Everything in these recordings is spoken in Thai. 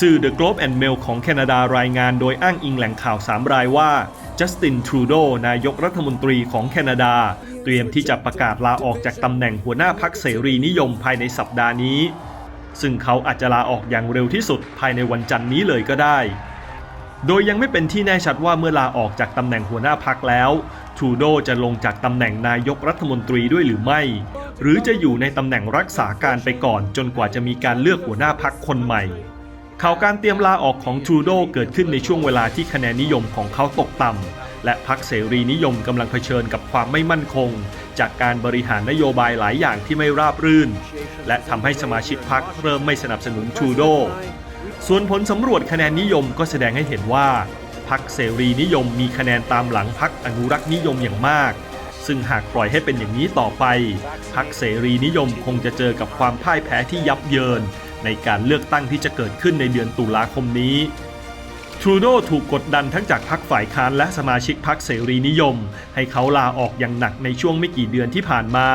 สื่อ The Globe and Mail ของแคนาดารายงานโดยอ้างอิงแหล่งข่าว 3 รายว่าจัสตินทรูโดนายกรัฐมนตรีของแคนาดา เตรียมที่จะประกาศลาออกจากตำแหน่งหัวหน้าพักเสรีนิยมภายในสัปดาห์นี้ ซึ่งเขาอาจจะลาออกอย่างเร็วที่สุดภายในวันจันทร์นี้เลยก็ได้ โดยยังไม่เป็นที่แน่ชัดว่าเมื่อลาออกจากตำแหน่งหัวหน้าพักแล้วทรูโดจะลงจากตำแหน่งนายกรัฐมนตรีด้วยหรือไม่ หรือจะอยู่ในตำแหน่งรักษาการไปก่อนจนกว่าจะมีการเลือกหัวหน้าพักคนใหม่ ข่าวการเตรียมลาออกของทรูโดเกิดขึ้นในช่วงเวลาที่คะแนนนิยมของเขาตกต่ำ และพักเสรีนิยมกำลังเผชิญกับความไม่มั่นคง จากการบริหารนโยบายหลายอย่างที่ไม่ราบรื่น และทำให้สมาชิกพักเริ่มไม่สนับสนุนทรูโด ส่วนผลสำรวจคะแนนนิยมก็แสดงให้เห็นว่าพักเสรีนิยมมีคะแนนตามหลังพักอนุรักษ์นิยมอย่างมาก ซึ่งหากปล่อยให้เป็นอย่างนี้ต่อไปพักเสรีนิยมคงจะเจอกับความพ่ายแพ้ที่ยับเยิน ในการเลือกตั้งที่จะเกิดขึ้นในเดือนตุลาคมนี้ทรูโดถูกกดดันทั้งจากพรรคฝ่ายค้านและสมาชิกพรรคเสรีนิยม ให้เขาลาออกอย่างหนักในช่วงไม่กี่เดือนที่ผ่านมา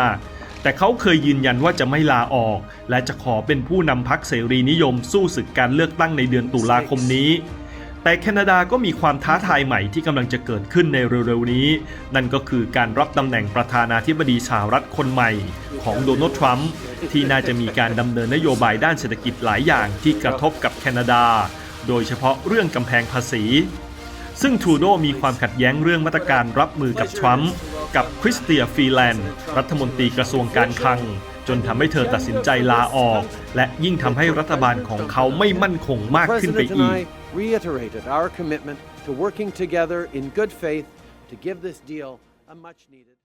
แต่เขาเคยยืนยันว่าจะไม่ลาออก และจะขอเป็นผู้นำพรรคเสรีนิยมสู้ศึกการเลือกตั้งในเดือนตุลาคมนี้ แต่แคนาดาก็มีความท้าทายใหม่ที่กำลังจะเกิดขึ้นในเร็วๆนี้ นั่นก็คือการรับตำแหน่งประธานาธิบดีสหรัฐคนใหม่ของโดนัลด์ทรัมป์ที่น่าจะมีการดำเนินนโยบายด้านเศรษฐกิจหลายอย่างที่กระทบกับแคนาดา โดยเฉพาะเรื่องกำแพงภาษี ซึ่งทรูโดมีความขัดแย้งเรื่องมาตรการรับมือกับทรัมป์กับคริสเตียฟีแลนด์รัฐมนตรีกระทรวงการคลัง จนทำให้เธอตัดสินใจลาออก และยิ่งทำให้รัฐบาลของเขาไม่มั่นคงมากขึ้นไป President อี and ก I reiterated our commitment to working together in good faith to give this deal a much needed